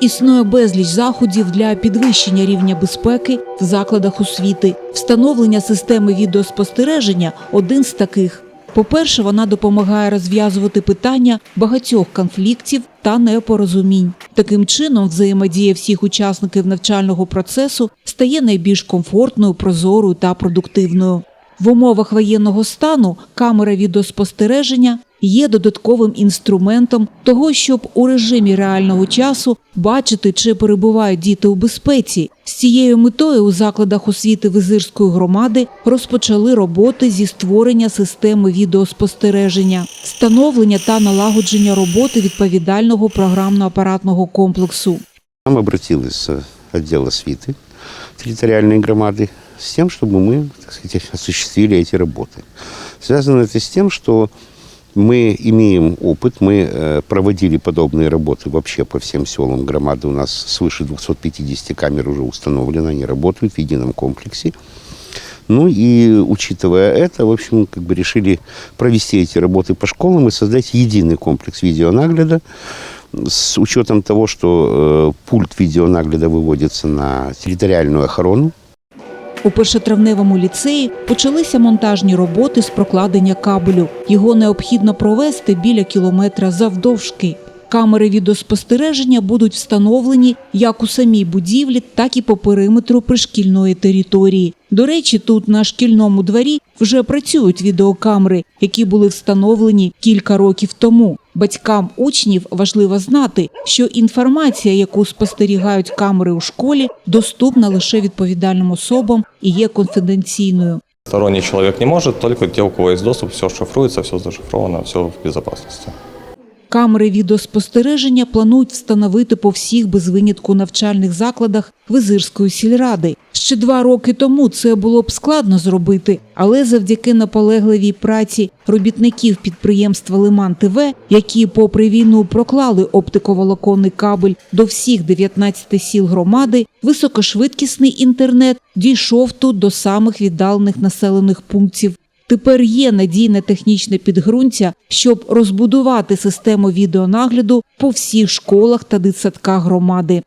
Існує безліч заходів для підвищення рівня безпеки в закладах освіти. Встановлення системи відеоспостереження один з таких. По-перше, вона допомагає розв'язувати питання багатьох конфліктів та непорозумінь. Таким чином, взаємодія всіх учасників навчального процесу стає найбільш комфортною, прозорою та продуктивною. В умовах воєнного стану камера відеоспостереження є додатковим інструментом того, щоб у режимі реального часу бачити, чи перебувають діти у безпеці. З цією метою у закладах освіти Визирської громади розпочали роботи зі створення системи відеоспостереження, встановлення та налагодження роботи відповідального програмно-апаратного комплексу. Нам обратилась э, отдел освиты территориальной громады с тем, чтобы мы, так сказать, осуществили эти работы. Связано это с тем, что мы имеем опыт, мы э, проводили подобные работы вообще по всем селам громады. У нас свыше 250 камер уже установлено, они работают в едином комплексе. Ну и учитывая это, в общем, как бы решили провести эти работы по школам и создать единый комплекс видеонагляда с учетом того, что э, пульт видеонагляда выводится на территориальную охрану. у першотравневому ліцеї почалися монтажні роботи з прокладення кабелю. Його необхідно провести біля кілометра завдовжки. Камери відеоспостереження будуть встановлені як у самій будівлі, так і по периметру пришкільної території. До речі, тут на шкільному дворі вже працюють відеокамери, які були встановлені кілька років тому. Батькам учнів важливо знати, що інформація, яку спостерігають камери у школі, доступна лише відповідальним особам і є конфіденційною. Сторонний человек не может, только те, у кого есть доступ, все шифруется, все зашифровано, все в безопасности. Камери відеоспостереження планують встановити по всіх без винятку навчальних закладах Визирської сільради. Ще два роки тому це було б складно зробити, але завдяки наполегливій праці робітників підприємства Лиман ТВ, які попри війну проклали оптиковолоконний кабель до всіх 19 сіл громади, високошвидкісний інтернет дійшов тут до самих віддалених населених пунктів. Тепер є надійне технічне підґрунтя, щоб розбудувати систему відеонагляду по всіх школах та дитсадках громади.